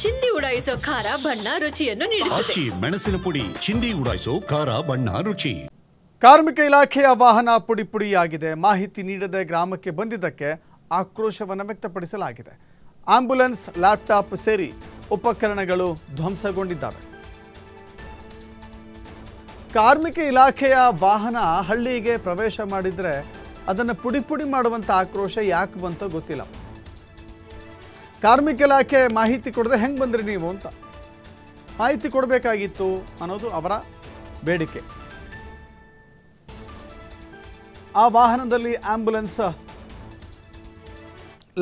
ಚಿಂದಿ ಉಡಾಯಿಸೋ ಖಾರ ಬಣ್ಣ ರುಚಿಯನ್ನು ನೀಡುತ್ತದೆ. ಆಚಿ ಮೆಣಸಿನ ಪುಡಿ ಚಿಂದಿ ಉಡಾಯಿಸೋ ಖಾರ ಬಣ್ಣ ರುಚಿ. ಕಾರ್ಮಿಕ ಇಲಾಖೆಯ ವಾಹನ ಪುಡಿ ಪುಡಿಯಾಗಿದೆ. ಮಾಹಿತಿ ನೀಡದೆ ಗ್ರಾಮಕ್ಕೆ ಬಂದಿದ್ದಕ್ಕೆ ಆಕ್ರೋಶವನ್ನು ವ್ಯಕ್ತಪಡಿಸಲಾಗಿದೆ. ಆಂಬ್ಯುಲೆನ್ಸ್ ಲ್ಯಾಪ್ಟಾಪ್ ಸೇರಿ ಉಪಕರಣಗಳು ಧ್ವಂಸಗೊಂಡಿದ್ದಾವೆ. ಕಾರ್ಮಿಕ ಇಲಾಖೆಯ ವಾಹನ ಹಳ್ಳಿಗೆ ಪ್ರವೇಶ ಮಾಡಿದರೆ ಅದನ್ನು ಪುಡಿ ಪುಡಿ ಮಾಡುವಂಥ ಆಕ್ರೋಶ ಯಾಕೆ ಬಂತೋ ಗೊತ್ತಿಲ್ಲ. ಕಾರ್ಮಿಕ ಇಲಾಖೆ ಮಾಹಿತಿ ಕೊಡದೆ ಹೆಂಗೆ ಬಂದ್ರಿ ನೀವು ಅಂತ. ಮಾಹಿತಿ ಕೊಡಬೇಕಾಗಿತ್ತು ಅನ್ನೋದು ಅವರ ಬೇಡಿಕೆ. ಆ ವಾಹನದಲ್ಲಿ ಆಂಬ್ಯುಲೆನ್ಸ್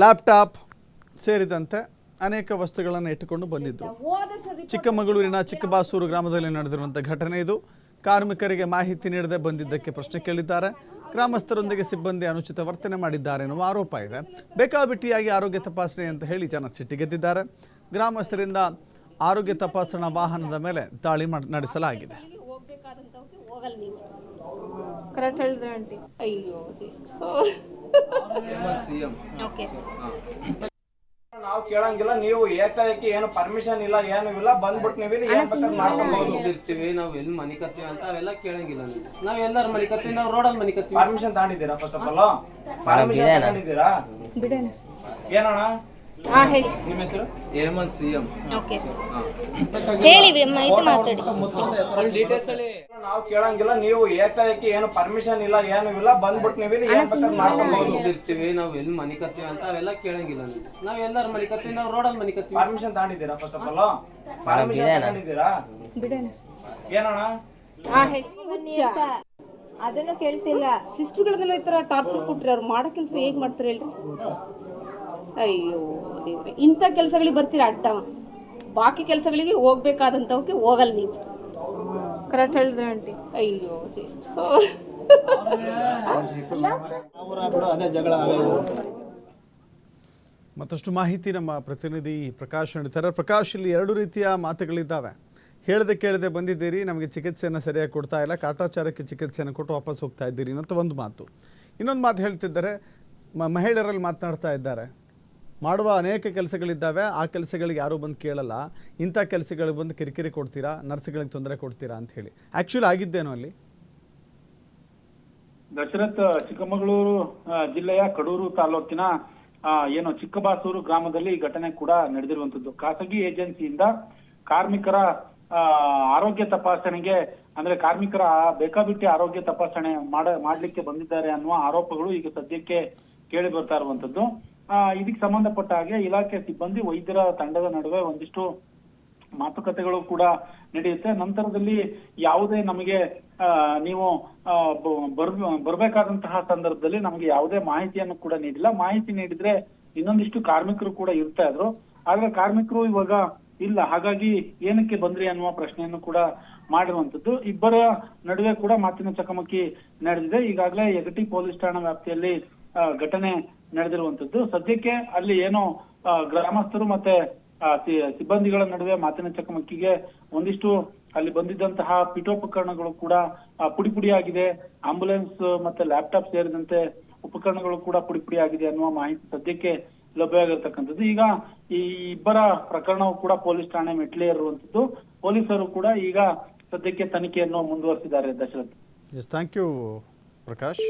ಲ್ಯಾಪ್ಟಾಪ್ ಸೇರಿದಂತೆ ಅನೇಕ ವಸ್ತುಗಳನ್ನು ಇಟ್ಟುಕೊಂಡು ಬಂದಿದ್ದು. ಚಿಕ್ಕಮಗಳೂರಿನ ಚಿಕ್ಕಬಾಸೂರು ಗ್ರಾಮದಲ್ಲಿ ನಡೆದಿರುವಂಥ ಘಟನೆ ಇದು. ಕಾರ್ಮಿಕರಿಗೆ ಮಾಹಿತಿ ನೀಡದೆ ಬಂದಿದ್ದಕ್ಕೆ ಪ್ರಶ್ನೆ ಕೇಳಿದ್ದಾರೆ. ಗ್ರಾಮಸ್ಥರೊಂದಿಗೆ ಸಿಬ್ಬಂದಿ ಅನುಚಿತ ವರ್ತನೆ ಮಾಡಿದ್ದಾರೆ ಎನ್ನುವ ಆರೋಪ ಇದೆ. ಬೇಕಾಬಿಟ್ಟಿಯಾಗಿ ಆರೋಗ್ಯ ತಪಾಸಣೆ ಅಂತ ಹೇಳಿ ಜನ ಸಿಟ್ಟಿಗೆದ್ದಿದ್ದಾರೆ. ಗ್ರಾಮಸ್ಥರಿಂದ ಆರೋಗ್ಯ ತಪಾಸಣಾ ವಾಹನದ ಮೇಲೆ ದಾಳಿ ಮಾಡ್- ನಡೆಸಲಾಗಿದೆ. ಅಯ್ಯೋ ನಾವು ಕೇಳಂಗಿಲ್ಲ ನೀವು ಏಕಾಏಕಿ ಏನು ಪರ್ಮಿಷನ್ ಇಲ್ಲ ಏನು ಇಲ್ಲ ಬಂದ್ಬಿಟ್ಟು ನೀವು ಇಲ್ಲಿ ಏನ್ ಬೇಕಾದ್ರೂ ಮಾಡ್ಕೊಬಹುದು ಇರ್ತೀವಿ ನಾವ್ ಎಲ್ಲಿ ಮನಿಕತ್ತೀವಿ ಅಂತ ಅವೆಲ್ಲ ಕೇಳಂಗಿಲ್ಲ ನೀವು. ನಾವ್ ಎಲ್ಲಾರ ಮನಿಕತ್ತೀವಿ ನಾವ್ ರೋಡಲ್ಲಿ ಮನಿಕತ್ತೀವಿ. ಪರ್ಮಿಷನ್ ತಗೊಂಡಿದ್ದೀರಾ ಫಸ್ಟ್ ಆಫ್ ಆಲ್ ಪರ್ಮಿಷನ್ ತಗೊಂಡಿದ್ದೀರಾ? ಏನಣ್ಣ? ಹಾ ಹೇಳಿ. ನಿಮ್ಮ ಹೆಸರು? ಹೇಮಂತ್ ಸಿಎಂ. ಓಕೆ. ಹೇಳಿ ಮಾತಾಡಿ. ಅಲ್ಲಿ ಡೀಟೇಲ್ಸ್ ಹೇಳಿ ನಾವು ಕೇಳಂಗಿಲ್ಲ ನೀವು ಏಕಾಏಕಿ ಏನು ಪರ್ಮಿಷನ್ ಇಲ್ಲ ಏನು ಇಲ್ಲ ಬಂದ್ಬಿಟ್ಟು ನೀವು ಇಲ್ಲಿ ಏನ್ ಬೇಕಾದ್ರೂ ಮಾಡ್ಕೊಬಹುದು ಇರ್ತೀವಿ ನಾವ್ ಎಲ್ಲಿ ಮನಿಕತ್ತೀವಿ ಅಂತ ಅವೆಲ್ಲ ಕೇಳಂಗಿಲ್ಲ ನೀವು. ನಾವ್ ಎಲ್ಲಾರು ಮನಿಕತ್ತೀವಿ ನಾವ್ ರೋಡಲ್ಲಿ ಮನಿಕತ್ತೀವಿ. ಪರ್ಮಿಷನ್ ತಗೊಂಡಿದ್ದೀರಾ ಫಸ್ಟ್ ಆಫ್ ಆಲ್ ಪರ್ಮಿಷನ್ ತಗೊಂಡಿದ್ದೀರಾ? ಏನಣ್ಣ? ಹಾ ಹೇಳಿ. ಅದನ್ನು ಕೇಳ್ತಿಲ್ಲ. ಸಿಸ್ಟರ್ಗಳನ್ನೆಲ್ಲ ಈ ತರ ಟಾರ್ಚರ್ ಕೊಟ್ರಿ ಅವ್ರು ಮಾಡೋ ಕೆಲಸ ಹೇಗ್ ಮಾಡ್ತಾರೆ ಹೇಳಿ. ಅಯ್ಯೋ ದೇವ್ರೆ. ಇಂಥ ಕೆಲಸಗಳಿಗೆ ಬರ್ತೀರಾ ಅಡ್ಡ ಬಾಕಿ ಕೆಲಸಗಳಿಗೆ ಹೋಗ್ಬೇಕಾದಂಥವಕ್ಕೆ ಹೋಗಲ್ಲ ನೀವು. ಕರೆಕ್ಟ್ ಹೇಳಿದ್ರೆ ಆಂಟಿ. ಅಯ್ಯೋ ಅದೇ ಜಗಳ ಮತ್ತಷ್ಟು ಮಾಹಿತಿ ನಮ್ಮ ಪ್ರತಿನಿಧಿ ಪ್ರಕಾಶ್ ನೀಡ್ತಾರೆ. ಪ್ರಕಾಶ್ ಇಲ್ಲಿ ಎರಡು ರೀತಿಯ ಮಾತುಗಳಿದ್ದಾವೆ. ಹೇಳದೆ ಕೇಳದೆ ಬಂದಿದ್ದೀರಿ ನಮಗೆ ಚಿಕಿತ್ಸೆಯನ್ನು ಸರಿಯಾಗಿ ಕೊಡ್ತಾ ಇಲ್ಲ. ಕಾಟಾಚಾರಕ್ಕೆ ಚಿಕಿತ್ಸೆಯನ್ನು ಕೊಟ್ಟು ವಾಪಸ್ ಹೋಗ್ತಾ ಇದ್ದೀರಿ ಅಂತ ಒಂದು ಮಾತು. ಇನ್ನೊಂದು ಮಾತು ಹೇಳ್ತಿದ್ದಾರೆ ಮ- ಮಹಿಳೆಯರಲ್ಲಿ ಮಾತನಾಡ್ತಾ ಇದ್ದಾರೆ. ಮಾಡುವ ಅನೇಕ ಕೆಲಸಗಳಿದ್ದಾವೆ. ಆ ಕೆಲಸಗಳಿಗೆ ಯಾರೂ ಬಂದು ಕೇಳಲ್ಲ. ಇಂಥ ಕೆಲಸಗಳಿಗೆ ಬಂದು ಕಿರಿಕಿರಿ ಕೊಡ್ತೀರಾ? ನರ್ಸ್ಗಳಿಗೆ ತೊಂದರೆ ಕೊಡ್ತೀರಾ ಅಂತ ಹೇಳಿ. ಆ್ಯಕ್ಚುಲಿ ಆಗಿದ್ದೇನೋ ಅಲ್ಲಿ? ದಶರಥ್ ಚಿಕ್ಕಮಗಳೂರು ಜಿಲ್ಲೆಯ ಕಡೂರು ತಾಲೂಕಿನ ಏನು ಚಿಕ್ಕಬಾಸೂರು ಗ್ರಾಮದಲ್ಲಿ ಈ ಘಟನೆ ಕೂಡ ನಡೆದಿರುವಂತದ್ದು ಖಾಸಗಿ ಏಜೆನ್ಸಿಯಿಂದ ಕಾರ್ಮಿಕರ ಆರೋಗ್ಯ ತಪಾಸಣೆಗೆ, ಅಂದ್ರೆ ಕಾರ್ಮಿಕರ ಬೇಕಾಬಿಟ್ಟಿ ಆರೋಗ್ಯ ತಪಾಸಣೆ ಮಾಡ, ಮಾಡ್ಲಿಕ್ಕೆ ಬಂದಿದ್ದಾರೆ ಅನ್ನುವ ಆರೋಪಗಳು ಈಗ ಸದ್ಯಕ್ಕೆ ಕೇಳಿ ಬರ್ತಾ ಇರುವಂತದ್ದು ಇದಕ್ಕೆ ಸಂಬಂಧಪಟ್ಟ ಹಾಗೆ ಇಲಾಖೆ ಸಿಬ್ಬಂದಿ ವೈದ್ಯರ ತಂಡದ ನಡುವೆ ಒಂದಿಷ್ಟು ಮಾತುಕತೆಗಳು ಕೂಡ ನಡೆಯುತ್ತೆ. ನಂತರದಲ್ಲಿ ಯಾವುದೇ ನಮಗೆ ಆ, ನೀವು ಆ, ಬರ್ ಬರ್ಬೇಕಾದಂತಹ ಸಂದರ್ಭದಲ್ಲಿ ನಮಗೆ ಯಾವುದೇ ಮಾಹಿತಿಯನ್ನು ಕೂಡ ನೀಡಿಲ್ಲ. ಮಾಹಿತಿ ನೀಡಿದ್ರೆ ಇನ್ನೊಂದಿಷ್ಟು ಕಾರ್ಮಿಕರು ಕೂಡ ಇರ್ತಾ ಇದ್ರು. ಆದ್ರೆ ಕಾರ್ಮಿಕರು ಇವಾಗ ಇಲ್ಲ. ಹಾಗಾಗಿ ಏನಕ್ಕೆ ಬಂದ್ರಿ ಅನ್ನುವ ಪ್ರಶ್ನೆಯನ್ನು ಕೂಡ ಮಾಡಿರುವಂತದ್ದು ಇಬ್ಬರ ನಡುವೆ ಕೂಡ ಮಾತಿನ ಚಕಮಕಿ ನಡೆದಿದೆ. ಈಗಾಗಲೇ ಯಗಟಿ ಪೊಲೀಸ್ ಠಾಣಾ ವ್ಯಾಪ್ತಿಯಲ್ಲಿ ಆ, ಘಟನೆ ನಡೆದಿರುವಂತದ್ದು. ಸದ್ಯಕ್ಕೆ ಅಲ್ಲಿ ಏನು ಗ್ರಾಮಸ್ಥರು ಮತ್ತೆ ಸಿಬ್ಬಂದಿಗಳ ನಡುವೆ ಮಾತಿನ ಚಕಮಕಿಗೆ ಒಂದಿಷ್ಟು ಅಲ್ಲಿ ಬಂದಿದ್ದಂತಹ ಪೀಠೋಪಕರಣಗಳು ಕೂಡ ಪುಡಿ ಪುಡಿಯಾಗಿದೆ ಆಂಬುಲೆನ್ಸ್ ಮತ್ತೆ ಲ್ಯಾಪ್ಟಾಪ್ ಸೇರಿದಂತೆ ಉಪಕರಣಗಳು ಕೂಡ ಪುಡಿ ಪುಡಿಯಾಗಿದೆ ಅನ್ನುವ ಮಾಹಿತಿ ಸದ್ಯಕ್ಕೆ ಲಭ್ಯವಾಗಿರ್ತಕ್ಕಂಥದ್ದು. ಈಗ ಈ ಇಬ್ಬರ ಪ್ರಕರಣವು ಕೂಡ ಪೊಲೀಸ್ ಠಾಣೆ ಮೆಟ್ಲೇರುವಂತದ್ದು ಪೊಲೀಸರು ಕೂಡ ಈಗ ಸದ್ಯಕ್ಕೆ ತನಿಖೆಯನ್ನು ಮುಂದುವರಿಸಿದ್ದಾರೆ ದಶರಥ್. ಪ್ರಕಾಶ್